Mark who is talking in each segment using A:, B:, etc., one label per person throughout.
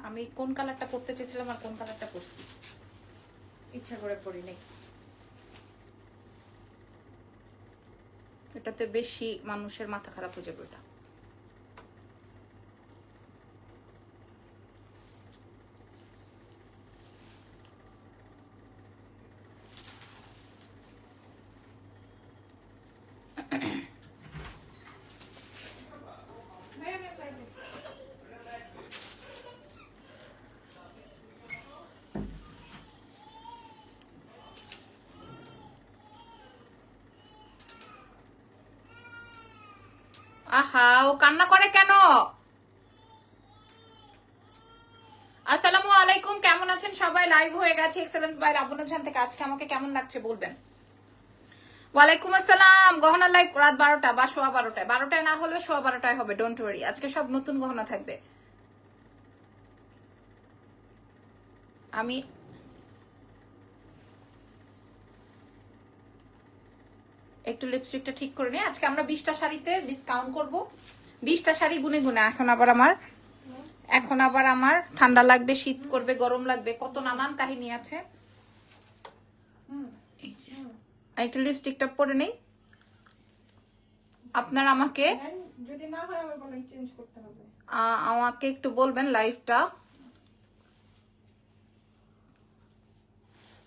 A: আমি কোন কালারটা পরতে চেয়েছিলাম আর কোন কালারটা পরছি ইচ্ছা করে পড়ি নাই এটাতে বেশি মানুষের মাথা খারাপ হয়ে যাবে এটা আহা ও কান্না করে কেন আসসালামু আলাইকুম কেমন আছেন সবাই লাইভ হয়ে গেছে এক্সেলেন্স বাই রাবণাজান থেকে আজকে আমাকে কেমন লাগছে বলবেন? ওয়ালাইকুম আসসালাম, গহনা লাইভ রাত বারোটা বা সোয়া বারোটায়। বারোটায় না হলে সোয়া বারোটায় হবে ডোন্ট ওয়ারি আজকে সব নতুন গহনা থাকবে। আমি একটু লিপস্টিকটা ঠিক করে নিই। আজকে আমরা বিশটা শাড়িতে ডিসকাউন্ট করব। বিশটা শাড়ি গুনে গুনে, এখন আবার আমার এখন আবার আমার ঠান্ডা লাগবে শীত করবে গরম লাগবে। কত নানান কাহিনী আছে। একটু লিপস্টিকটা পরে নেই। আপনার আমাকে
B: দেন, যদি না হয় আবার বলেন চেঞ্জ করতে হবে।
A: আমাকে একটু বলবেন লাইভটা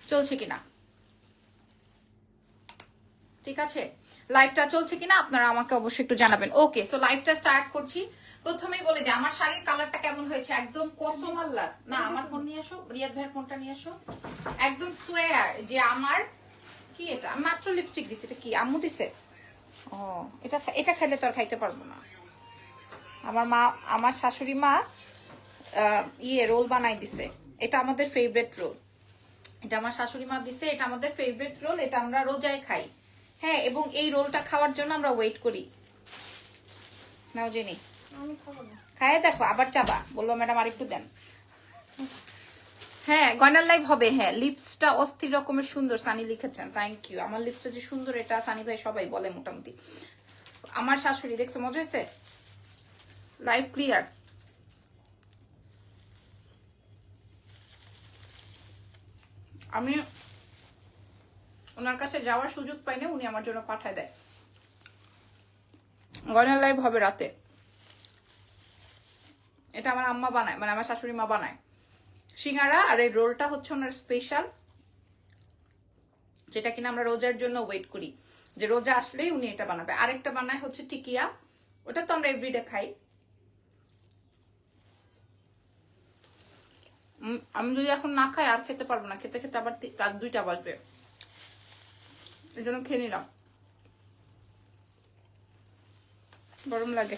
A: চলছে কিনা? ঠিক আছে? লাইভটা চলছে কিনা? আপনারা আমাকে অবশ্যই একটু জানাবেন। ওকে সো লাইভটা স্টার্ট করছি। প্রথমেই বলে দিই আমার শাড়ির কালারটা কেমন হয়েছে? একদম কসমাল্লার না, আমার ফোন নিয়ে আসো রিয়াদ ভাইয়ের ফোনটা নিয়ে আসো একদম সোয়ার যে আমার, কি এটা? মাত্র লিপস্টিক দিছি, এটা কি? আম্মু দিছে। ও, এটা এটা খেলে তো আর খাইতে পারব না। আমার মা, আমার শাশুড়ি মা ইয়ে রোল বানাই দিছে। এটা আমাদের ফেভারিট রোল এটা আমার শাশুড়ি মা দিছে, এটা আমাদের ফেভারিট রোল এটা আমরা রোজায় খাই। হ্যাঁ এবং এই রোলটা খাওয়ার জন্য আমরা ওয়েট করি। নাও জেনি। খায় দেখো, আবার চাবা। বলল, ম্যাডাম আর একটু দেন। হ্যাঁ গয়নার লাইভ হবে হ্যাঁ। লিপসটা অস্থির রকমের সুন্দর, সানি লিখেছেন। থ্যাংক ইউ আমার লিপসটা যে সুন্দর, এটা সানি ভাই সবাই বলে মোটামুটি। আমার শাশুড়ি, দেখছ, মজা হয়েছে? লাইভ ক্লিয়ার আমি ওনার কাছে যাওয়ার সুযোগ পাই না, উনি আমার জন্য পাঠায় দেয়। গয়নার লাইভ হবে রাতে। এটা আমার আম্মা বানায় মানে আমার শাশুড়ি মা বানায়। সিঙ্গারা আর এই রোলটা হচ্ছে ওনার স্পেশাল যেটা কিনা আমরা রোজার জন্য ওয়েট করি। যে রোজা আসলেই উনি এটা বানাবে। আরেকটা বানায় হচ্ছে টিকিয়া, ওটা তো আমরা এভরিডে খাই। আমি যদি এখন না খাই, আর খেতে পারব না। খেতে খেতে আবার রাত দুইটা বাজবে। এই জন্য খেয়ে নিলাম। গরম লাগে।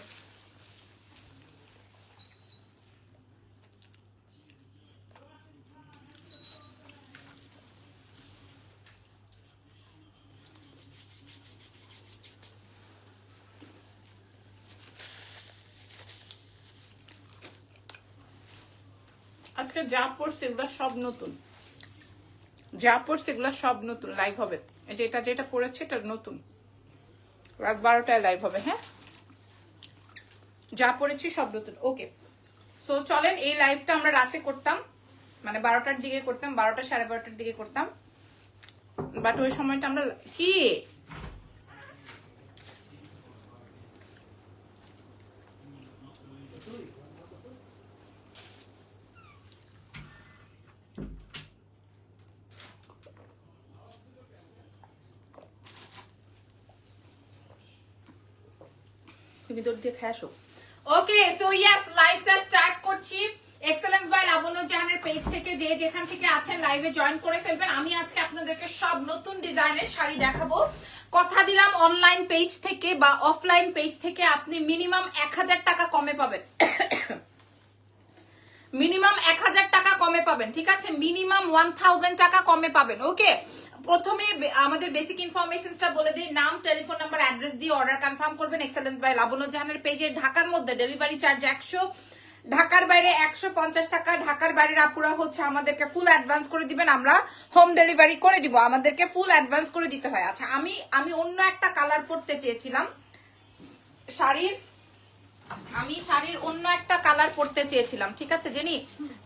A: আজকে যা পড়ছে এগুলো সব নতুন। যা পড়ছে এগুলো সব নতুন লাইভ হবে। এই যে এটা যেটা পড়েছে, এটা নতুন। রাত বারোটায় লাইভ হবে হ্যাঁ? যা পড়েছি সব নতুন ওকে তো চলেন, এই লাইভটা আমরা রাতে করতাম। মানে বারোটার দিকে করতাম, বারোটা সাড়ে বারোটার দিকে করতাম। বাট ওই সময়টা আমরা কি? তুমি দৌড় দিয়ে খেয়ে আসো। ওকে সো ইয়েস লাইভটা স্টার্ট করছি। এক্সেলেন্স বাই লাবণ্য জাহানের পেজ থেকে যে যেখান থেকে আছেন লাইভে জয়েন করে ফেলবেন। আমি আজকে আপনাদেরকে সব নতুন ডিজাইনের শাড়ি দেখাবো। কথা দিলাম অনলাইন পেজ থেকে বা অফলাইন পেজ থেকে আপনি মিনিমাম এক হাজার টাকা কমে পাবেন। মিনিমাম এক হাজার টাকা কমে পাবেন, ঠিক আছে? মিনিমাম ওয়ান থাউজেন্ড টাকা কমে পাবেন ওকে প্রথমে আমাদের বেসিক ইনফরমেশনটা বলে দিই। নাম টেলিফোন নাম্বার অ্যাড্রেস দিয়ে অর্ডার কনফার্ম করবেন এক্সেলেন্স বাই লাবণ্য জাহানের পেজে ঢাকার মধ্যে ডেলিভারি চার্জ একশো, ঢাকার বাইরে একশো পঞ্চাশ টাকা। ঢাকার বাইরের আপুরা হচ্ছে আমাদেরকে ফুল অ্যাডভান্স করে দিবেন। আমরা হোম ডেলিভারি করে দিব। আমাদেরকে ফুল অ্যাডভান্স করে দিতে হয়। আচ্ছা আমি আমি অন্য একটা কালার পরতে চেয়েছিলাম। শাড়ির আমি শাড়ির অন্য একটা কালার পরতে চেয়েছিলাম, ঠিক আছে, জেনি?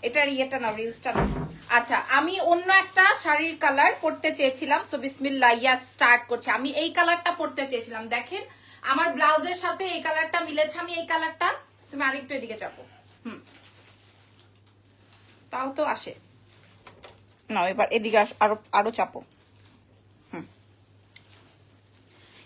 A: এটার ইয়েটা না রিলসটা না আচ্ছা আমি অন্য একটা শাড়ির কালার পরতে চেয়েছিলাম সো বিসমিল্লাহ ইয়াস স্টার্ট করছি। আমি এই কালারটা পরতে চেয়েছিলাম, দেখেন, আমার ব্লাউজের সাথে এই কালারটা মিলেছে, আমি এই কালারটা তুমি আরেকটু এদিকে চাপো। হুম। তাও তো আসে। না এবার এদিকে আরও আরও চাপো।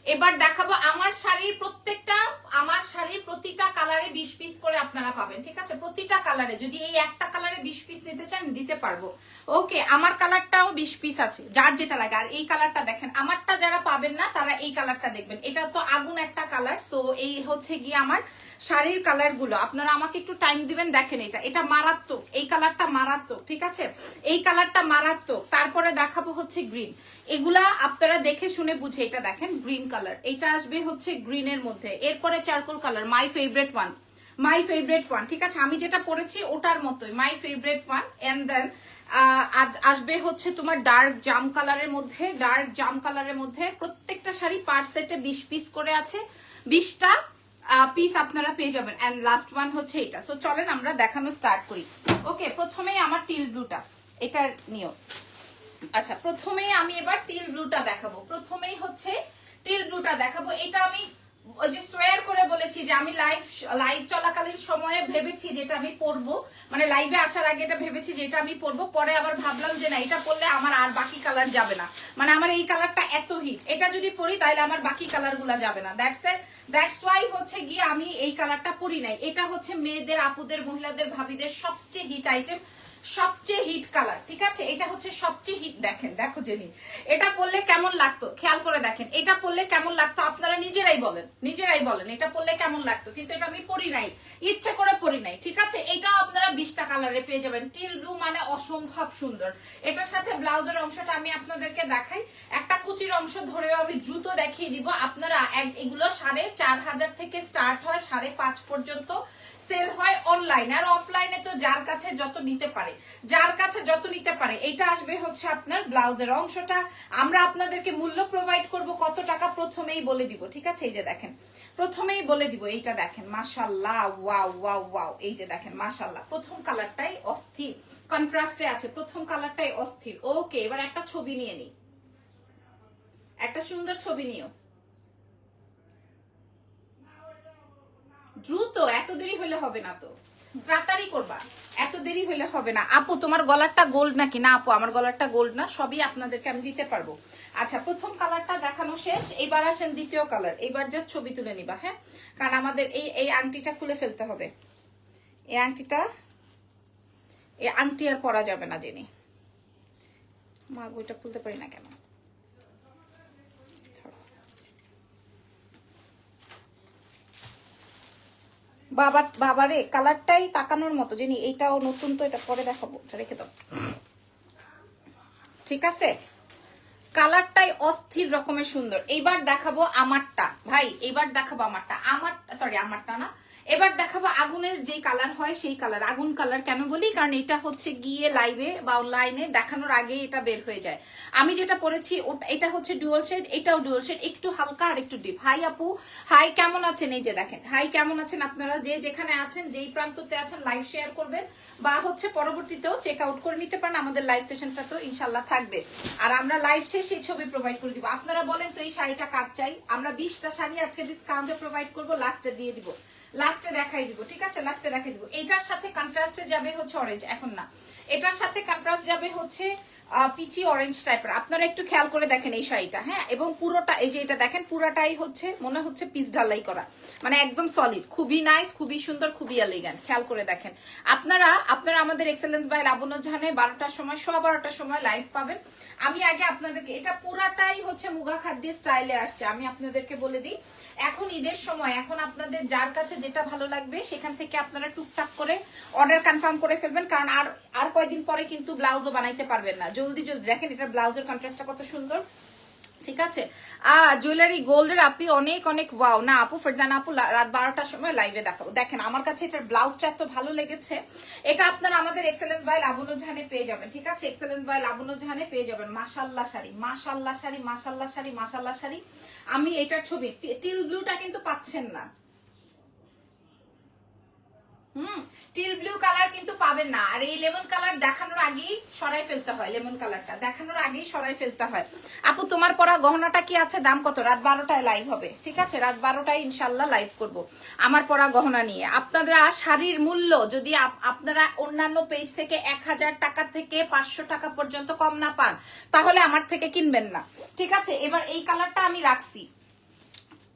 A: এবার দেখাবো আমার শাড়ির প্রত্যেকটা, আমার শাড়ির প্রতিটা কালারে বিশ পিস করে আপনারা পাবেন, ঠিক আছে? প্রতিটা কালারে, যদি এই একটা কালারে বিশ পিস নিতে চান, দিতে পারব। ওকে আমার কালারটাও বিশ পিস আছে, যার যেটা লাগে। আর এই কালারটা দেখেন, আমারটা যারা পাবেন না, তারা এই কালারটা দেখবেন। এটা তো আগুন একটা কালার সো এই হচ্ছে গিয়ে আমার শাড়ির কালারগুলো। আপনারা আমাকে একটু টাইম দিবেন, দেখেন এটা। এটা মারাত্মক। এই কালারটা মারাত্মক, ঠিক আছে? এই কালারটা মারাত্মক। তারপরে দেখাবো হচ্ছে গ্রিন এগুলা আপনারা দেখে শুনে বুঝে এটা দেখেন গ্রিন কালার এটা আসবে হচ্ছে গ্রিনের মধ্যে। এরপরে charcoal colour my favourite one my favourite one ঠিক আছে? আমি যেটা পরেছি ওটার মতোই। My favourite one and then আজ আসবে হচ্ছে তোমার ডার্ক জাম কালারের মধ্যে। ডার্ক জাম কালারের মধ্যে প্রত্যেকটা শাড়ি পার সেটে বিশ পিস করে আছে। বিশটা পিস আপনারা পেয়ে যাবেন। অ্যান্ড লাস্ট ওয়ান হচ্ছে এটা। সো চলেন আমরা দেখানো স্টার্ট করি। ওকে প্রথমেই আমার তিল ব্লুটা। এটা নিও। আচ্ছা প্রথমেই আমি এবার তিল ব্লুটা দেখাবো। প্রথমেই হচ্ছে তিল ব্লুটা দেখাবো। এটা আমি ওই যে সোয়ার করে বলেছি যে আমি লাইভ লাইভ চলাকালীন সময়ে ভেবেছি যেটা আমি পরবো মানে লাইভে আসার আগে এটা ভেবেছি যেটা আমি পরবো পরে আবার ভাবলাম যে না, এটা পরলে আমার আর বাকি কালার যাবে না। মানে আমার এই কালারটা এত হিট এটা যদি পরি তাহলে আমার বাকি কালারগুলা যাবে না। দ্যাটস দ্যাটস ওয়াই হচ্ছে গিয়ে আমি এই কালারটা পরি নাই। এটা হচ্ছে মেয়েদের, আপুদের, মহিলাদের, ভাবিদের সবচেয়ে হিট আইটেম সবচেয়ে হিট কালার ঠিক আছে? এটা হচ্ছে সবচেয়ে হিট দেখেন, দেখো জেনি। এটা পরলে কেমন লাগতো? খেয়াল করে দেখেন, এটা পরলে কেমন লাগতো? আপনারা নিজেরাই বলেন নিজেরাই বলেন, এটা পরলে কেমন লাগতো? কিন্তু এটা আমি পরি নাই, ইচ্ছে করে পরি নাই, ঠিক আছে? এটাও আপনারা বিশটা কালারে পেয়ে যাবেন। টিল ব্লু মানে অসম্ভব সুন্দর। এটার সাথে ব্লাউজের অংশটা আমি আপনাদেরকে দেখাই। একটা কুচির অংশ ধরেও আমি দ্রুত দেখিয়ে দিব। আপনারা এগুলো সাড়ে চার হাজার থেকে স্টার্ট হয়, সাড়ে পাঁচ পর্যন্ত সেল হয় অনলাইন আর অফলাইনে তো যার কাছে যত নিতে পারে, যার কাছে যত নিতে পারে এটা আসবে হচ্ছে আপনার ব্লাউজের অংশটা। আমরা আপনাদেরকে মূল্য প্রোভাইড করব কত টাকা, প্রথমেই বলে দিব, ঠিক আছে? এই যে দেখেন, প্রথমেই বলে দিব, এইটা দেখেন মাশাল্লাহ ওয়াও ওয়াও ওয়াও, এই যে দেখেন মাশাল্লাহ প্রথম কালারটাই অস্থির কন্ট্রাস্টে আছে, প্রথম কালারটাই অস্থির। ওকে এবার একটা ছবি নিয়ে নিই। একটা সুন্দর ছবি নিও। দ্রুত, এত দেরি হলে হবে না তো। তাড়াতাড়ি করবা। এত দেরি হলে হবে না। আপু, তোমার গলারটা গোল্ড নাকি? না আপু, আমার গলারটা গোল্ড না, সবই আপনাদেরকে আমি দিতে পারব। আচ্ছা প্রথম কালারটা দেখানো শেষ, এবার আসেন দ্বিতীয় কালার এবার জাস্ট ছবি তুলে নিবা হ্যাঁ? কারণ আমাদের এই এই আংটিটা খুলে ফেলতে হবে। এই আংটিটা, এই আংটি আর পরা যাবে না জেনে। মা ওইটা খুলতে পারি না কেন? বাবা, বাবারে, কালারটাই তাকানোর মতো। জানি, এইটাও নতুন তো, এটা পরে দেখাবো রেখে দাও। ঠিক আছে? কালারটাই অস্থির রকমের সুন্দর। এইবার দেখাবো আমারটা। ভাই, এইবার দেখাবো আমারটা। আমার সরি আমারটা না এবার দেখাবো আগুনের যে কালার হয় সেই কালার আগুন কালার কেন বলি? কারণ এটা হচ্ছে গিয়ে লাইভে বা অনলাইনে দেখানোর আগে এটা বের হয়ে যায়। আমি যেটা পরেছি এটা হচ্ছে ডুয়াল শেড এটাও ডুয়াল শেড একটু হালকা আর একটু ডিপ হাই আপু। হাই কেমন আছেন? এই যে দেখেন। হাই কেমন আছেন আপনারা? যে যেখানে আছেন, যেই প্রান্ততে আছেন লাইভ শেয়ার করবেন বা হচ্ছে পরবর্তীতেও চেক আউট করে নিতে পারেন। আমাদের লাইভ সেশনটা তো ইনশাল্লাহ থাকবে। আর আমরা লাইভ শেষ এই ছবি প্রোভাইড করে দিব। আপনারা বলেন তো এই শাড়িটা কার চাই? আমরা বিশটা শাড়ি আজকে ডিসকাউন্টে প্রোভাইড করব লাস্টে দিয়ে দিব। লাস্টে দেখাই দিব, ঠিক আছে? লাস্টে দেখাই দিব। এটার সাথে কন্ট্রাস্টে যাবে হচ্ছে অরেঞ্জ এখন না। এটার সাথে কন্ট্রাস্ট যাবে হচ্ছে পিচি অরেঞ্জ টাইপের আপনারা একটু খেয়াল করে দেখেন এই শাড়িটা হ্যাঁ? এবং পুরোটা, এই যে এটা দেখেন, পুরোটাই হচ্ছে, মনে হচ্ছে পিস ঢালাই করা। মানে একদম সলিড খুবই নাইস খুবই সুন্দর, খুবই এলিগ্যান্ট খেয়াল করে দেখেন। আপনারা আপনারা আমাদের এক্সেলেন্স বাই লাবণ্য জাহানে বারোটার সময়, সোয়া বারোটার সময় লাইভ পাবেন। আমি আগে আপনাদেরকে, এটা পুরাটাই হচ্ছে মুগা খাদ্যের স্টাইলে আসছে। আমি আপনাদেরকে বলে দিই এখন ঈদের সময়, এখন আপনাদের যার কাছে যেটা ভালো লাগবে, সেখান থেকে আপনারা টুকটাক করে অর্ডার কনফার্ম করে ফেলবেন, কারণ আর আর কয়েকদিন পরে কিন্তু ব্লাউজও বানাইতে পারবেন না। জলদি জলদি। দেখেন, এটা ব্লাউজের কন্ট্রাস্টটা কত সুন্দর। ঠিক আছে? আহ জুয়েলারি গোল্ডের আপি অনেক অনেক ওয়াও না, আপু ফেরদান আপু রাত বারোটার সময় লাইভে দেখাবো। দেখেন, আমার কাছে এটার ব্লাউজটা এত ভালো লেগেছে। এটা আপনারা আমাদের এক্সেলেন্স বাই লাবণ্য জাহানে পেয়ে যাবেন, ঠিক আছে? এক্সেলেন্স বাই লাবণ্য জাহানে পেয়ে যাবেন। মাসাল্লা শাড়ি মাসাল্লা শাড়ি মাসাল্লা শাড়ি মাসাল্লা শাড়ি। আমি এটার ছবি টিল ব্লুটা কিন্তু পাচ্ছেন না। হুম টিল ব্লু কালার কিন্তু পাবেন না। আর এই লেমন কালার দেখানোর আগেই সরাই ফেলতে হয় লেমন কালারটা দেখানোর আগেই সরাই ফেলতে হয়। আপু, তোমার পরা গহনাটা কি আছে? দাম কত? রাত বারোটায় লাইভ হবে। ঠিক আছে? রাত বারোটায় ইনশাল্লাহ লাইভ করব আমার পরা গহনা নিয়ে। আপনারা শাড়ির মূল্য যদি আপ- আপনারা অন্যান্য পেজ থেকে এক হাজার টাকা থেকে পাঁচশো টাকা পর্যন্ত কম না পান, তাহলে আমার থেকে কিনবেন না। ঠিক আছে? এবার এই কালারটা আমি রাখছি।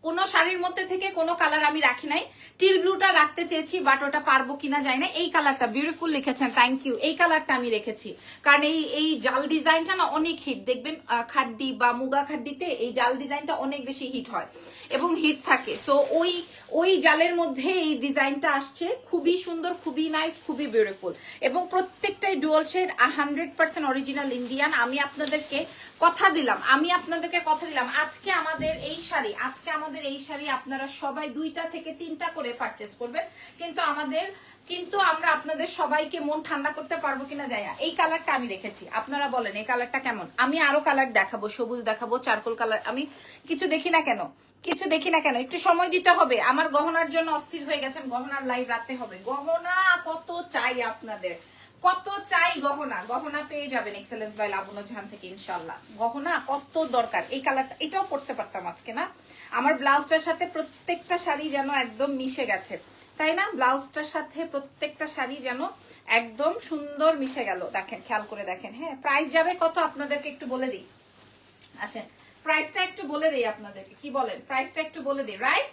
A: কোনো শাড়ির মধ্যে থেকে কোনো কালার আমি রাখি নাই। টিল ব্লুটা রাখতে চেয়েছি বাট ওটা পারব কিনা যায় না। এই কালারটা বিউটিফুল লিখেছেন থ্যাংক ইউ এই কালারটা আমি রেখেছি। কারণ এই এই জাল ডিজাইনটা না অনেক হিট দেখবেন খাড্ডি বা মুগা খাড্ডিতে এই জাল ডিজাইনটা অনেক বেশি হিট হয় এবং হিট থাকে। সো ওই ওই জালের মধ্যে এই ডিজাইনটা আসছে। খুবই সুন্দর, খুবই নাইস খুবই বিউটিফুল এবং প্রত্যেকটাই dual shade hundred percent original Indian আমি আপনাদেরকে কথা দিলাম, আমি আপনাদেরকে কথা দিলাম। আজকে আমাদের এই শাড়ি, আজকে আমাদের এই শাড়ি আপনারা সবাই দুইটা থেকে তিনটা করে পারচেস করবেন। কিন্তু আমাদের, কিন্তু আমরা আপনাদের সবাইকে মন ঠান্ডা করতে পারব কিনা যাই না। এই কালারটা আমি রেখেছি। আপনারা বলেন, এই কালারটা কেমন? আমি আরও কালার দেখাবো, সবুজ দেখাবো চারকোল কালার আমি কিছু দেখি না কেন? কিছু দেখি না কেন? একটু সময় দিতে হবে। আমার গহনার জন্য অস্থির হয়ে গেছেন, গহনার লাইভ রাখতে হবে। গহনা কত চাই আপনাদের? কত চাই গহনা? গহনা পেয়ে যাবেন এক্সেলেন্স বাই লাবণ্য ঝান থেকে ইনশাল্লাহ গহনা কত দরকার? এই কালারটা এটাও পড়তে পারতাম আজকে, না? আমার ব্লাউজটার সাথে প্রত্যেকটা শাড়ি যেন একদম মিশে গেছে। তাই না? ব্লাউজটার সাথে প্রত্যেকটা শাড়ি যেন একদম সুন্দর মিশে গেল। দেখেন, খেয়াল করে দেখেন। হ্যাঁ প্রাইস যাবে কত আপনাদেরকে একটু বলে দিই। আসেন প্রাইসটা একটু বলে দিই আপনাদেরকে। কি বলেন? প্রাইসটা একটু বলে দিই রাইট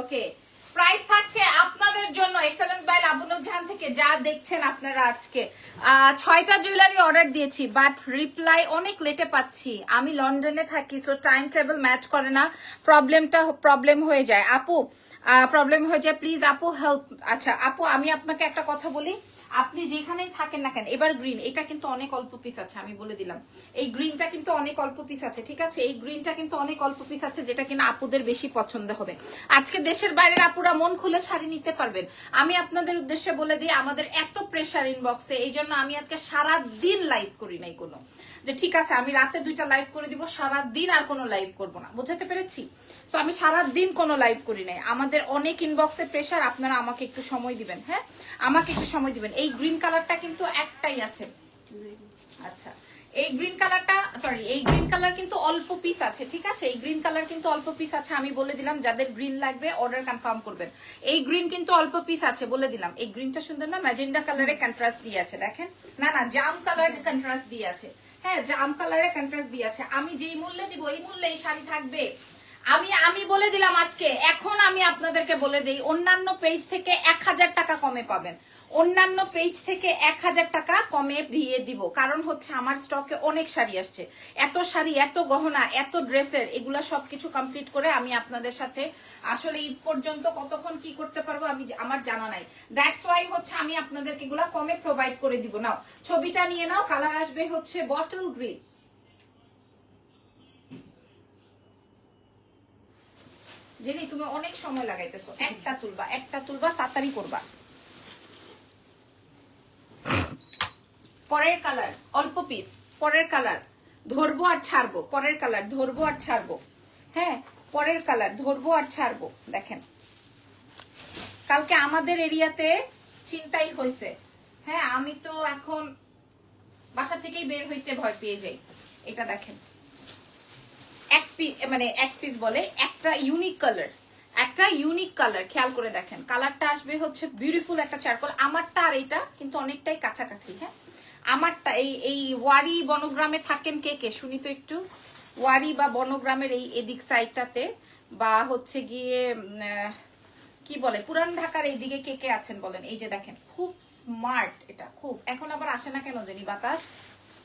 A: ওকে প্রাইস থাকছে আপনাদের জন্য এক্সেলেন্স বাই লাবণ্য জাহান থেকে যা দেখছেন আপনারা আজকে। ছয়টা জুয়েলারি অর্ডার দিয়েছি, বাট রিপ্লাই অনেক লেটে পাচ্ছি। আমি লন্ডনে থাকি সো টাইম টেবিল ম্যাচ করে না। প্রবলেমটা প্রবলেম হয়ে যায়। আপু প্রবলেম হয়ে যায়। প্লিজ আপু হেল্প আচ্ছা আপু, আমি আপনাকে একটা কথা বলি। আপনি যেখানেই থাকেন না কেন, এবার গ্রিন এটা কিন্তু অনেক অল্প পিস আছে, আমি বলে দিলাম। এই গ্রিনটা কিন্তু অনেক অল্প পিস আছে, ঠিক আছে? এই গ্রিনটা কিন্তু অনেক অল্প পিস আছে, যেটা কিনা আপুদের বেশি পছন্দ হবে। আজকে দেশের বাইরের আপুরা মন খুলে শাড়ি নিতে পারবেন। আমি আপনাদের উদ্দেশ্যে বলে দিই, আমাদের এত প্রেশার ইনবক্সে এই জন্য আমি আজকে সারা দিন লাইভ করি নাই কোনো। যে ঠিক আছে, আমি রাতে দুইটা লাইভ করে দিব সারা দিন আর কোনো লাইভ করব না। বুঝাতে পেরেছি? সো আমি সারা দিন কোনো লাইভ করি নাই। আমাদের অনেক ইনবক্সে প্রেশার আপনারা আমাকে একটু সময় দিবেন হ্যাঁ? আমাকে একটু সময় দিবেন। এই গ্রিন কালারটা কিন্তু একটাই আছে। আচ্ছা এই গ্রিন কালারটা সরি এই গ্রিন কালার কিন্তু অল্প পিস আছে, ঠিক আছে? এই গ্রিন কালার কিন্তু অল্প পিস আছে, আমি বলে দিলাম, যাদের গ্রিন লাগবে অর্ডার কনফার্ম করবেন। এই গ্রিন কিন্তু অল্প পিস আছে, বলে দিলাম। এই গ্রিনটা সুন্দর না? ম্যাজেন্ডা কালারে কন্ট্রাস্ট দিয়ে আছে, দেখেন? না না জাম কালারে কন্ট্রাস্ট দিয়ে আছে। হ্যাঁ জাম কালারে কন্ট্রাস্ট দিয়ে আছে। আমি যেই মূল্যে দিব, এই মূল্যে এই শাড়ি থাকবে। আমি আমি বলে দিলাম আজকে, এখন আমি আপনাদেরকে বলে দিই, অন্যান্য পেজ থেকে এক হাজার টাকা কমে পাবেন। অন্যান্য পেজ থেকে এক হাজার টাকা কমে দিয়ে দিব। কারণ হচ্ছে আমার স্টকে অনেক শাড়ি আসছে। এত শাড়ি, এত গহনা, এত ড্রেসের এগুলা সবকিছু কমপ্লিট করে আমি আপনাদের সাথে আসলে ঈদ পর্যন্ত কতক্ষণ কি করতে পারব আমি আমার জানা নাই। দ্যাটস ওয়াই হচ্ছে আমি আপনাদেরকে এগুলা কমে প্রোভাইড করে দিব। নাও, ছবিটা নিয়ে নাও কালার আসবে হচ্ছে বটল গ্রিন জেনি তুমি অনেক সময় লাগাইতেছো। একটা তুলবা একটা তুলবা, তাড়াতাড়ি করবা। পরের কালার অল্প পিস পরের কালার ধরবো আর ছাড়বো, পরের কালার ধরবো আর ছাড়বো হ্যাঁ পরের কালার ধরবো আর ছাড়বো, দেখেন। কালকে আমাদের এরিয়াতে চিন্তাই হয়েছে হ্যাঁ আমি তো এখন বাসা থেকেই বের হইতে ভয় পেয়ে যাই, এটা দেখেন। এক পিস মানে এক পিস বলে, একটা ইউনিক কালার একটা ইউনিক কালার খেয়াল করে দেখেন। কালারটা আসবে হচ্ছে বিউটিফুল একটা চারকোল আমারটা আর এইটা কিন্তু অনেকটাই কাছাকাছি হ্যাঁ? আমারটা, এই এই ওয়ারি বনগ্রামে থাকেন কে কে? শুনি তো একটু। ওয়ারি বা বনগ্রামের এই এদিক সাইডটাতে বা হচ্ছে গিয়ে কি বলে, পুরান ঢাকার এইদিকে কে কে আছেন বলেন? এই যে দেখেন, খুব স্মার্ট এটা, খুব। এখন আবার আসে না কেন জানি বাতাস?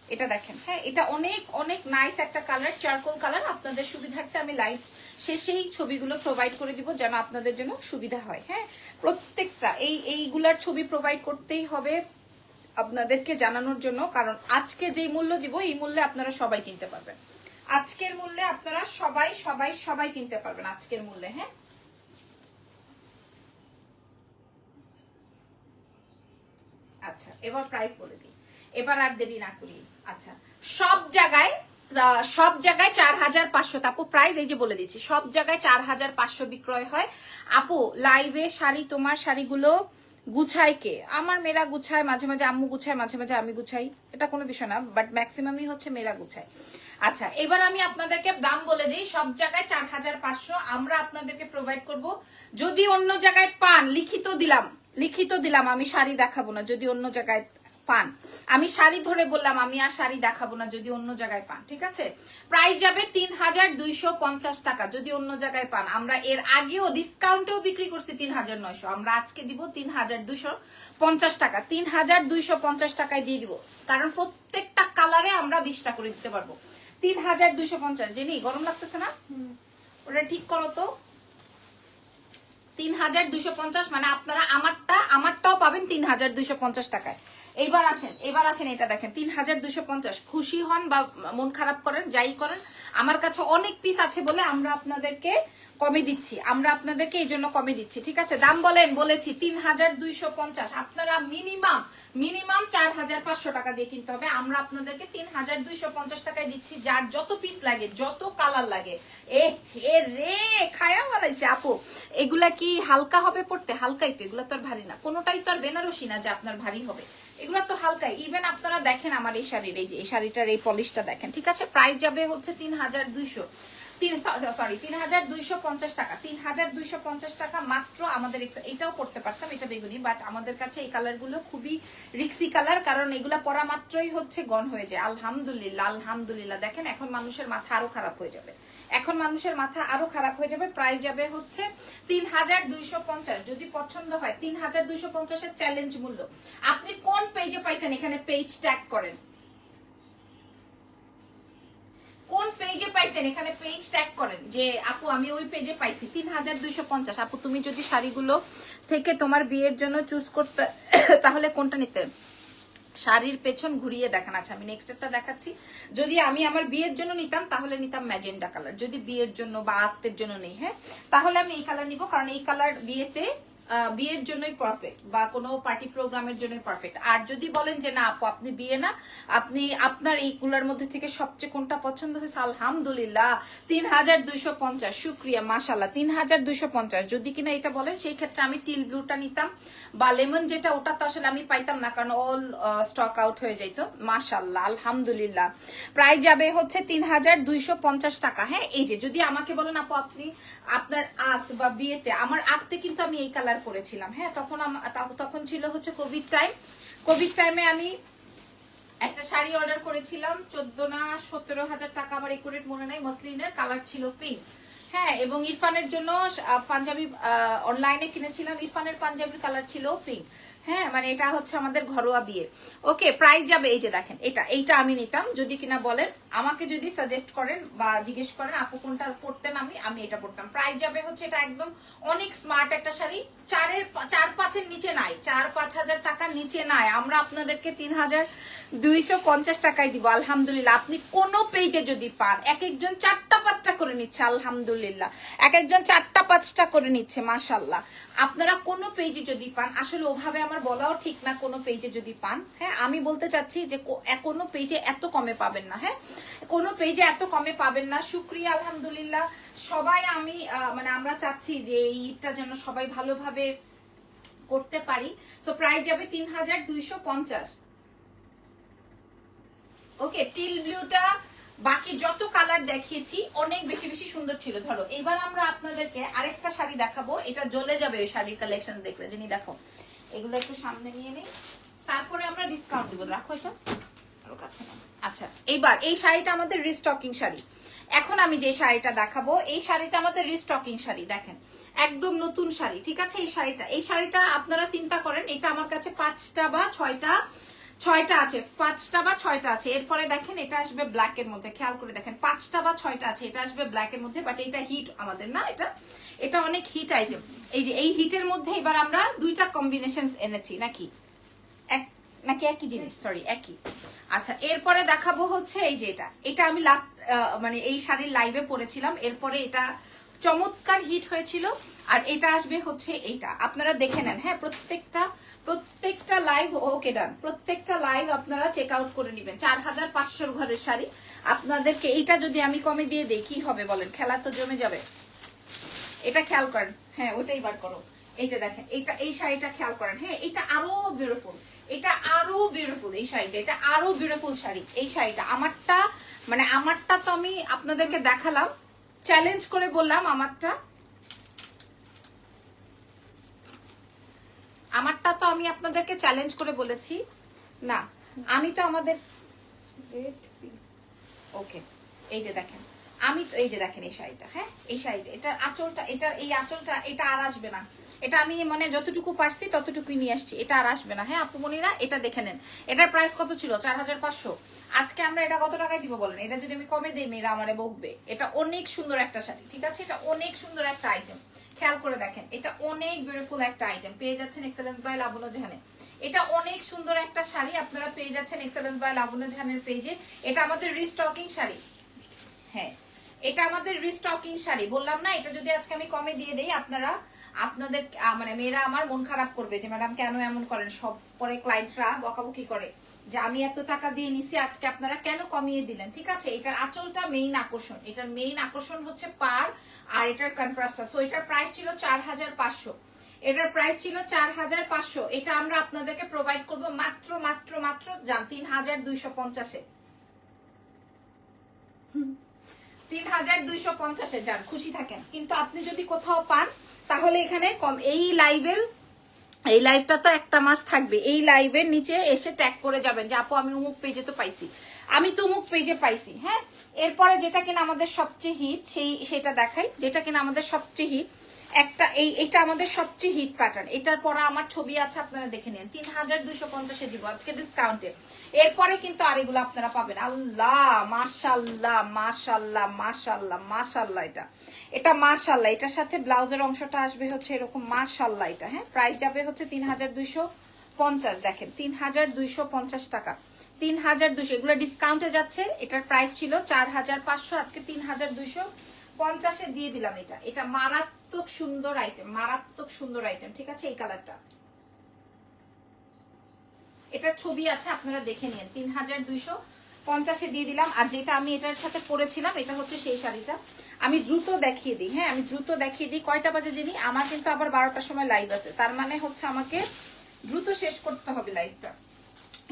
A: এটা দেখেন হ্যাঁ এটা অনেক অনেক নাইস একটা কালার চারকোল কালার আপনাদের সুবিধার্থে আমি লাইভ শেষেই ছবিগুলো প্রোভাইড করে দিব যেন আপনাদের জন্য সুবিধা হয় হ্যাঁ। প্রত্যেকটা, এই, এইগুলার ছবি প্রোভাইড করতেই হবে। আপনাদেরকে জানানোর জন্য, কারণ আজকে যেই মূল্য দিব, এই মূল্যে আপনারা সবাই কিনতে পারবেন। আজকের মূল্যে আপনারা সবাই সবাই সবাই কিনতে পারবেন আজকের মূল্যে হ্যাঁ? আচ্ছা এবার প্রাইস বলে দিই। এবার আর দেরি না করি। আচ্ছা সব জায়গায় সব জায়গায় চার হাজার পাঁচশো আপু প্রাইস এই যে বলে দিচ্ছি, সব জায়গায় চার হাজার পাঁচশো বিক্রয় হয়। আপু লাইভে শাড়ি, তোমার শাড়িগুলো গুছায় কে? আমার মেয়েরা গুছায়, মাঝে মাঝে আম্মু গুছায়, মাঝে মাঝে আমি গুছাই। এটা কোনো বিষয় না বাট ম্যাক্সিমামই হচ্ছে মেয়েরা গুছায়। আচ্ছা এবার আমি আপনাদেরকে দাম বলে দিই। সব জায়গায় চার হাজার পাঁচশো আমরা আপনাদেরকে প্রোভাইড করব। যদি অন্য জায়গায় পান, লিখিত দিলাম লিখিত দিলাম, আমি শাড়ি দেখাবো না। যদি অন্য জায়গায় পান। আমি শাড়ি ধরে বললাম আমি আর শাড়ি দেখাবো না যদি অন্য জায়গায় পান ঠিক আছে? প্রাইস যাবে তিন হাজার দুইশো পঞ্চাশ টাকা যদি অন্য জায়গায় পান। আমরা এর আগেও ডিসকাউন্টেও বিক্রি করছি তিন হাজার নয়শো। আমরা আজকে দিব তিন হাজার দুইশো পঞ্চাশ টাকা। তিন হাজার দুইশো পঞ্চাশ টাকায় দিয়ে দিব কারণ প্রত্যেকটা কালারে আমরা বিশটা করে দিতে পারব। তিন হাজার দুইশো পঞ্চাশ জেনি গরম লাগতেছে না? ওটা ঠিক করো তো। তিন হাজার দুইশো পঞ্চাশ মানে আপনারা আমারটা আমারটাও পাবেন তিন হাজার দুইশো পঞ্চাশ টাকায়। এইবার আসেন, এবার আসেন এটা দেখেন তিন হাজার দুশো পঞ্চাশ। খুশি হন বা মন খারাপ করেন, যাই করেন, আমার কাছে অনেক পিস আছে বলে আমরা আপনাদেরকে কমে দিচ্ছি। আমরা আপনাদেরকে এই জন্য কমে দিচ্ছি, ঠিক আছে? দাম বলেন, বলেছি তিন হাজার দুইশো পঞ্চাশ। আপনারা মিনিমাম মিনিমাম চার হাজার পাঁচশো টাকা দিয়ে কিনতে হবে। আমরা আপনাদেরকে তিন হাজার দুইশো পঞ্চাশ টাকায় দিচ্ছি, যার যত পিস লাগে, যত কালার লাগে। এ হে রে, খায়া বলাইছে আপু। এগুলা কি হালকা হবে পড়তে? হালকাই তো, এগুলা তো আর ভারী না। কোনোটাই তো আর বেনারসি না যে আপনার ভারী হবে। এগুলা তো হালকাই ইভেন আপনারা দেখেন আমার এই শাড়ির, এই যে, এই শাড়িটার এই পলিশটা দেখেন, ঠিক আছে? প্রাইস যাবে হচ্ছে তিন হাজার দুইশো। তিন সরি তিন হাজার দুইশো পঞ্চাশ টাকা। তিন হাজার দুইশো পঞ্চাশ টাকা মাত্র আমাদের এটাও করতে পারতাম, এটা বেগুনি বাট আমাদের কাছে এই কালারগুলো খুবই রিক্সি কালার কারণ এগুলা পরা মাত্রই হচ্ছে গন হয়ে যায়। আলহামদুলিল্লাহ আলহামদুলিল্লাহ। দেখেন, এখন মানুষের মাথা আরও খারাপ হয়ে যাবে। এখন মানুষের মাথা আরও খারাপ হয়ে যাবে। প্রাইস যাবে হচ্ছে তিন হাজার দুইশো পঞ্চাশ। যদি পছন্দ হয় তিন হাজার দুইশো পঞ্চাশের চ্যালেঞ্জ মূল্য। আপনি কোন পেজে পাইছেন? এখানে পেজ ট্যাগ করেন। কোন পেজে পাইছেন? এখানে পেজ ট্যাগ করেন যে, আপু, আমি ওই পেজে পাইছি তিন হাজার দুইশো পঞ্চাশ। আপু, তুমি যদি শাড়িগুলো থেকে তোমার বিয়ের জন্য চুজ করতে, তাহলে কোনটা নিতে? শাড়ির পেছন ঘুরিয়ে দেখান। আচ্ছা আমি নেক্সট একটা দেখাচ্ছি। যদি আমি আমার বিয়ের জন্য নিতাম, তাহলে নিতাম ম্যাজেন্ডা কালার যদি বিয়ের জন্য বা আত্মের জন্য নেই হ্যাঁ? তাহলে আমি এই কালার নিব, কারণ এই কালার বিয়েতে বিয়ের জন্যই পারফেক্ট বা কোনো পার্টি প্রোগ্রামের জন্যই পারফেক্ট আর যদি বলেন যে না, আপু, আপনি বিয়ে না, আপনি আপনার এইগুলোর মধ্যে থেকে সবচেয়ে কোনটা পছন্দ হয়েছে? আলহামদুলিল্লাহ তিন হাজার দুইশো পঞ্চাশ। শুক্রিয়া মাসাল্লাহ তিন হাজার দুইশো পঞ্চাশ। যদি কিনা এটা বলেন, সেই ক্ষেত্রে আমি টিল ব্লুটা নিতাম বা লেমন যেটা, ওটা তো আসলে আমি পাইতাম না, কারণ অল স্টক আউট হয়ে যাইতো। মাসাল্লাহ আলহামদুলিল্লাহ। প্রায় যাবে হচ্ছে তিন হাজার দুইশো পঞ্চাশ টাকা। হ্যাঁ এই যে, যদি আমাকে বলেন, আপু, আপনি আপনার আখ বা বিয়েতে, আমার আখতে কিন্তু আমি এই কালার করেছিলাম। হ্যাঁ তখন তখন ছিল হচ্ছে কোভিড টাইম কোভিড টাইমে আমি একটা শাড়ি অর্ডার করেছিলাম, চোদ্দ না সতেরো হাজার টাকা আমার একুরেট মনে নাই, মসলিনের কালার ছিল পিঙ্ক হ্যাঁ এবং ইরফানের জন্য পাঞ্জাবি অনলাইনে কিনেছিলাম, ইরফানের পাঞ্জাবির কালার ছিল পিঙ্ক হ্যাঁ মানে এটা হচ্ছে আমাদের ঘরোয়া বিয়ে। ওকে প্রাইস যাবে, এই যে দেখেন, এটা, এইটা আমি নিতাম, যদি কিনা বলেন। আমাকে যদি সাজেস্ট করেন বা জিজ্ঞেস করেন, আপু, কোনটা পড়তেন আমি? আমি এটা পড়তাম প্রাইস যাবে হচ্ছে এটা একদম অনেক স্মার্ট একটা শাড়ি। চারের চার পাঁচের নিচে নাই, চার পাঁচ হাজার টাকার নিচে নাই। আমরা আপনাদেরকে তিন হাজার দুইশো পঞ্চাশ টাকায় দিব, আলহামদুলিল্লাহ। আপনি কোন পেজে যদি পান, এক একজন চারটা পাঁচটা করে নিচ্ছে, আলহামদুলিল্লাহ। এক একজন চারটা পাঁচটা করে নিচ্ছে মাশাল্লাহ আপনারা কোন পেজে যদি পান, আসলে ওভাবে আমার বলাও ঠিক না কোন পেজে যদি পান হ্যাঁ আমি বলতে চাচ্ছি যে কোনো পেজে এত কমে পাবেন না হ্যাঁ কোনো পেজে এত কমে পাবেন না। শুক্রিয়া, আলহামদুলিল্লাহ। সবাই আমি মানে আমরা চাচ্ছি যে এই ঈদটা যেন সবাই ভালোভাবে করতে পারি। সো প্রাইস যাবে তিন হাজার দুইশো পঞ্চাশ। ওকে টিল ব্লুটা বাকি যত কালার দেখিয়েছি, অনেক বেশি বেশি সুন্দর ছিল। ধরো, এবার আমরা আপনাদেরকে আরেকটা শাড়ি দেখাবো। এটা জ্বলে যাবে ওই শাড়ির কালেকশন দেখলে। যিনি দেখো, এগুলো একটু সামনে নিয়ে নেই। তারপরে আমরা ডিসকাউন্ট দিব। রাখো এটা। আচ্ছা এইবার এই শাড়িটা আমাদের রিস্টকিং শাড়ি। এখন আমি যে শাড়িটা দেখাবো, এই শাড়িটা আমাদের রিস্টকিং শাড়ি, দেখেন। একদম নতুন শাড়ি, ঠিক আছে? এই শাড়িটা এই শাড়িটা আপনারা চিন্তা করেন, এটা আমার কাছে পাঁচটা বা ছয়টা ছয়টা আছে, পাঁচটা বা ছয়টা আছে। এরপরে দেখেন এটা আসবে ব্ল্যাক এর মধ্যে, খেয়াল করে দেখেন, পাঁচটা বা ছয়টা আছে, এটা আসবে ব্ল্যাক এর মধ্যে বাট এটা হিট আমাদের না এটা? এটা অনেক হিট আইটেম এই যে এই হিটের মধ্যে এবার আমরা দুইটা কম্বিনেশন এনেছি, নাকি? এক, নাকি একই জিনিস? সরি একই। আচ্ছা এরপরে দেখাবো হচ্ছে এই যে এটা। এটা আমি লাস্ট মানে এই শাড়ির লাইভে পরেছিলাম, এরপরে এটা চমৎকার হিট হয়েছিল। আর এটা আসবে হচ্ছে এইটা। আপনারা দেখে নেন। হ্যাঁ প্রত্যেকটা প্রত্যেকটা লাইভ ওকে ডান প্রত্যেকটা লাইভ আপনারা চেক আউট করে নেবেন। চার হাজার পাঁচশোর ঘরের শাড়ি। আপনাদেরকে এইটা যদি আমি কমে দিয়ে দিই, কি হবে বলেন? খেলা তো জমে যাবে। এটা খেয়াল করেন। হ্যাঁ ওটাই বার করো। এই যে দেখেন, এইটা, এই শাড়িটা খেয়াল করেন। হ্যাঁ এটা আরও বিউটিফুল এটা আরও বিউটিফুল এই শাড়িটা। এটা আরও বিউটিফুল শাড়ি, এই শাড়িটা। আমারটা মানে আমারটা তো আমি আপনাদেরকে দেখালাম। চ্যালেঞ্জ করে বললাম আমারটা। আমারটা তো আমি আপনাদেরকে চ্যালেঞ্জ করে বলেছি। না আমি তো আমাদের ওকে এই যে দেখেন। আমি তো এই যে দেখেন এই শাড়িটা হ্যাঁ? এই শাড়িটা এটার আঁচলটা এটার এই আঁচলটা এটা আর আসবে না। এটা আমি মানে যতটুকু পারছি ততটুকুই নিয়ে আসছি। এটা আর আসবে না। হ্যাঁ আপু মনিরা এটা দেখে নেন। এটার প্রাইস কত ছিল? চার হাজার পাঁচশো। আজকে আমরা এটা কত টাকায় দিব বলেন? এটা যদি আমি কমে দিই, মেয়েরা আমারে বকবে। এটা অনেক সুন্দর একটা শাড়ি, ঠিক আছে? এটা অনেক সুন্দর একটা আইটেম খেয়াল করে দেখেন, এটা অনেক বিউটিফুল একটা আইটেম পেয়ে যাচ্ছেন এক্সেলেন্স বাই লাবণ্য জাহানে এটা অনেক সুন্দর একটা শাড়ি। আপনারা পেয়ে যাচ্ছেন এক্সেলেন্স বাই লাবণ্য জাহানের পেজে এটা আমাদের রিস্টকিং শাড়ি। হ্যাঁ এটা আমাদের রিস্টকিং শাড়ি। বললাম না, এটা যদি আজকে আমি কমে দিয়ে দেই, আপনারা আপনাদের মানে মেয়েরা আমার মন খারাপ করবে যে, ম্যাডাম, কেন এমন করেন? সব পরে ক্লায়েন্টরা বকাবকি করে যে, আমি এত টাকা দিয়ে নিছি, আজকে আপনারা কেন কমিয়ে দিলেন? ঠিক আছে? এটার আঁচলটা মেইন আকর্ষণ। এটার মেইন আকর্ষণ হচ্ছে পার আর এটার কন্ট্রাস্টটা সো এটার প্রাইস ছিল চার হাজার পাঁচশো। এটার প্রাইস ছিল চার হাজার পাঁচশো। এটা আমরা আপনাদেরকে প্রোভাইড করব মাত্র মাত্র মাত্র যান তিন হাজার দুইশো পঞ্চাশে। তিন হাজার দুইশো পঞ্চাশে যান খুশি থাকেন। কিন্তু আপনি যদি কোথাও পান তাহলে এখানে কম, এই লাইভের এই লাইভটা তো একটা মাস থাকবে। এই লাইভের নিচে এসে ট্যাগ করে যাবেন যে, আপু, আমি উমুক পেজে তো পাইছি। আমি তো উমুক পেজে পাইছি। হ্যাঁ? এরপরে যেটা কিনা আমাদের সবচেয়ে হিট সেই, সেটা দেখাই। যেটা কিনা আমাদের সবচেয়ে হিট একটা, এই, এটা আমাদের সবচেয়ে হিট প্যাটার্ন এটার পরে আমার ছবি আছে, আপনারা দেখে নিন। তিন হাজার দুইশো পঞ্চাশে দিব, আজকে ডিসকাউন্টে এরপরে কিন্তু আর এগুলো আপনারা পাবেন। আল্লাহ, মাশাল্লাহ মাশাল্লাহ মাশাল্লাহ মাশাল্লাহ এটা। এটা মাশাল্লাহ এটার সাথে ব্লাউজের অংশটা আসবে হচ্ছে এরকম মাশাল্লাহ এটা হ্যাঁ? প্রাইস যাবে হচ্ছে তিন হাজার দুইশো পঞ্চাশ, দেখেন তিন হাজার দুইশো পঞ্চাশ টাকা। তিন হাজার দুইশো, এগুলো ডিসকাউন্টে যাচ্ছে, এটার প্রাইস ছিল চার হাজার পাঁচশো, আজকে তিন হাজার দুইশো পঞ্চাশে দিয়ে দিলাম এটা। এটা মারাত্মক সুন্দর আইটেম মারাত্মক সুন্দর আইটেম ঠিক আছে? এই কালারটা এটার ছবি আছে, আপনারা দেখে নিন তিন হাজার দুইশো পঞ্চাশে দিয়ে দিলাম। আর যেটা আমি এটার সাথে পরেছিলাম, এটা হচ্ছে সেই শাড়িটা। আমি দ্রুত দেখিয়ে দিই হ্যাঁ আমি দ্রুত দেখিয়ে দিই কয়টা বাজে জেনি? আমার কিন্তু আবার বারোটার সময় লাইভ আছে। তার মানে হচ্ছে আমাকে দ্রুত শেষ করতে হবে লাইভটা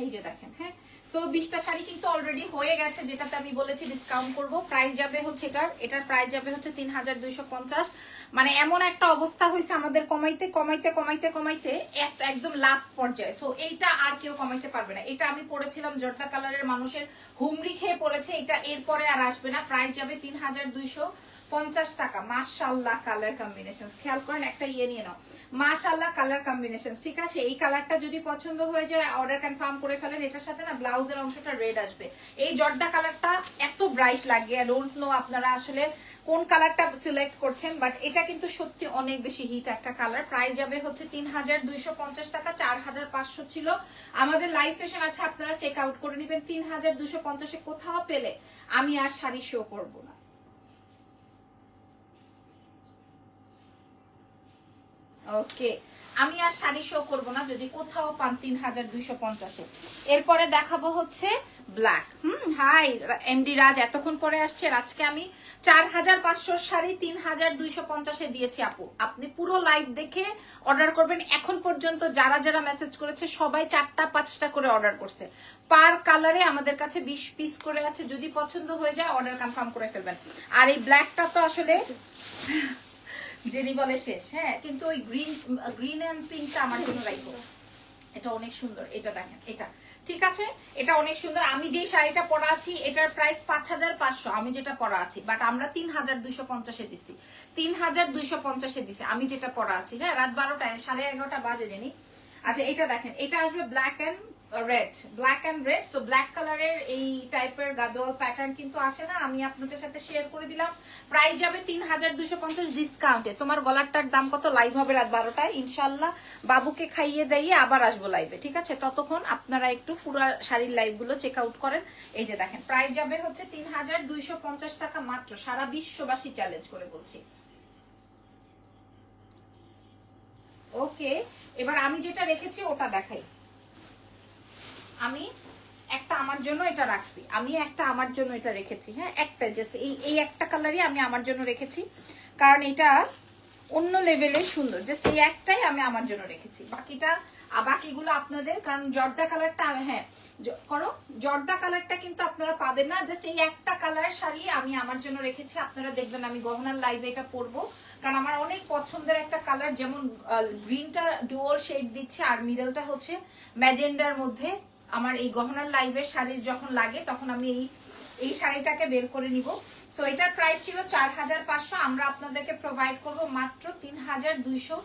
A: এই যে দেখেন হ্যাঁ। সো বিশটা শাড়ি কিন্তু অলরেডি হয়ে গেছে, যেটাতে আমি বলেছি ডিসকাউন্ট করব। প্রাইস যাবে হচ্ছে এটার এটার প্রাইস যাবে হচ্ছে তিন হাজার দুইশো পঞ্চাশ। মানে এমন একটা অবস্থা হয়েছে আমাদের কমাইতে কমাইতে কমাইতে কমাইতে একদম লাস্ট পর্যায়ে। সো এইটা আর কেউ কমাইতে পারবে না। এটা আমি পড়েছিলাম জর্দা কালারের মানুষের হুমড়ি খেয়ে পড়েছে, এটা এরপরে আর আসবে না প্রাইস যাবে তিন হাজার দুইশো পঞ্চাশ টাকা। মাশাল্লাহ কালার কম্বিনেশন খেয়াল করেন, একটা ইয়ে নিয়ে নাও। মাশাল্লাহ কালার কম্বিনেশন ঠিক আছে? এই কালারটা যদি পছন্দ হয়ে যায় অর্ডার কনফার্ম করে ফেলেন, এটার সাথে না ব্লাউজের অংশটা রেড আসবে। এই জর্দা কালারটা এত ব্রাইট লাগে ডোন্ট নো আপনারা আসলে কোন কালারটা সিলেক্ট করছেন বাট এটা কিন্তু সত্যি অনেক বেশি হিট একটা কালার প্রাইস যাবে হচ্ছে তিন হাজার দুইশো পঞ্চাশ টাকা চার হাজার পাঁচশো ছিল। আমাদের লাইভ সেশন আছে, আপনারা চেক আউট করে নেবেন। তিন হাজার দুশো পঞ্চাশে কোথাও পেলে আমি আর শাড়ি শো করব না। ওকে আমি আর শাড়ি শো করব না, যদি কোথাও পান তিন হাজার দুইশো পঞ্চাশে। এরপরে দেখাবো হচ্ছে black hmm hi MD Raj, এতক্ষণ পরে আসছে আজকে আমি চার হাজার পাঁচশো শাড়ি, তিন হাজার দুইশো পঞ্চাশে দিয়েছি আপু। আপনি পুরো লাইভ দেখে অর্ডার করবেন। এখন পর্যন্ত যারা যারা মেসেজ করেছে, সবাই চারটা, পাঁচটা করে অর্ডার করছে। পার কালারে আমাদের কাছে বিশ পিস করে আছে। যদি পছন্দ হয়ে যায় অর্ডার কনফার্ম করে ফেলবেন। আর এই ব্ল্যাকটা তো আসলে জেনি বলে শেষ হ্যাঁ? কিন্তু ওই গ্রিন গ্রিন অ্যান্ড পিঙ্কটা আমার জন্য রাখব এটা অনেক সুন্দর। এটা দেখেন, এটা। ঠিক আছে? এটা অনেক সুন্দর। আমি যে শাড়িটা পরা আছি, এটার প্রাইস পাঁচ হাজার পাঁচশো। আমি যেটা পরা আছি বাট আমরা তিন হাজার দুইশো পঞ্চাশে দিছি। তিন হাজার দুইশো পঞ্চাশে দিছি, আমি যেটা পরা আছি। হ্যাঁ রাত বারোটায়, সাড়ে এগারোটা বাজে জানি। আচ্ছা এটা দেখেন, এটা আসবে black and red black and red so black কালারের এই টাইপের গাদোয়াল প্যাটার্ন কিন্তু আসে না। আমি আপনাদের সাথে শেয়ার করে দিলাম। প্রাইস যাবে তিন হাজার দুশো পঞ্চাশ ডিসকাউন্টে তোমার গলারটার দাম কত? লাইভ হবে রাত বারোটায়। ইনশাল্লাহ বাবুকে খাইয়ে দিয়ে আবার আসব লাইভে ঠিক আছে? ততক্ষণ আপনারা একটু পুরো শাড়ির লাইভগুলো চেক আউট করেন। এই যে দেখেন প্রাইস যাবে হচ্ছে তিন হাজার দুইশো পঞ্চাশ টাকা মাত্র। সারা বিশ্ববাসী চ্যালেঞ্জ করে বলছি। ওকে এবার আমি যেটা রেখেছি ওটা দেখাই। আমি একটা আমার জন্য এটা রাখছি, আমি একটা আমার জন্য এটা রেখেছি হ্যাঁ একটা জাস্ট এই এই একটা কালারই আমি আমার জন্য রেখেছি, কারণ এটা অন্য লেভেলের সুন্দর জাস্ট এই একটাই আমি আমার জন্য রেখেছি, বাকিটা বাকিগুলো আপনাদের, কারণ জর্দা কালারটা হ্যাঁ করো, জর্দা কালারটা কিন্তু আপনারা পাবেন না জাস্ট এই একটা কালার শাড়ি আমি আমার জন্য রেখেছি, আপনারা দেখবেন আমি গহনার লাইভে এটা পরবো, কারণ আমার অনেক পছন্দের একটা কালার যেমন গ্রিনটা ডুয়াল শেড দিচ্ছে, আর মিডলটা হচ্ছে ম্যাজেন্ডার মধ্যে আমার এই গহনার লাইভের শাড়ির যখন লাগে, তখন আমি এই এই শাড়িটাকে বের করে নিব। সো এটার প্রাইস ছিল চার হাজার পাঁচশো, আমরা আপনাদেরকে প্রোভাইড করব মাত্র তিন হাজার দুইশো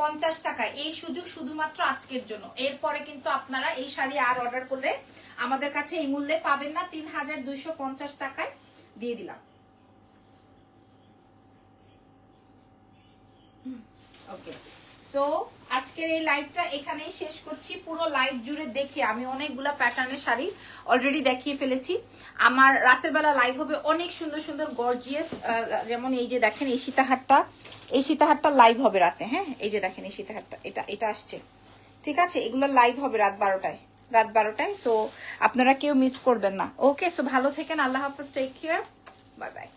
A: পঞ্চাশ টাকায় এই সুযোগ শুধুমাত্র আজকের জন্য। এরপরে কিন্তু আপনারা এই শাড়ি আর অর্ডার করলে আমাদের কাছে এই মূল্যে পাবেন না, তিন হাজার দুইশো পঞ্চাশ টাকায় দিয়ে দিলাম। ওকে সো আজকের এই লাইভটা এখানেই শেষ করছি। পুরো লাইভ জুড়ে দেখে আমি অনেকগুলা প্যাটার্নের শাড়ি অলরেডি দেখিয়ে ফেলেছি। আমার রাতের বেলা লাইভ হবে অনেক সুন্দর সুন্দর গর্জিয়াস যেমন এই যে দেখেন এই সীতাহারটা। এই সীতাহারটা লাইভ হবে রাতে হ্যাঁ? এই যে দেখেন এই সীতাহারটা, এটা এটা আসছে। ঠিক আছে? এগুলো লাইভ হবে রাত বারোটায় রাত বারোটায়। সো আপনারা কেউ মিস করবেন না। ওকে সো ভালো থেকেন, আল্লাহ হাফিজ টেক কেয়ার বাই বাই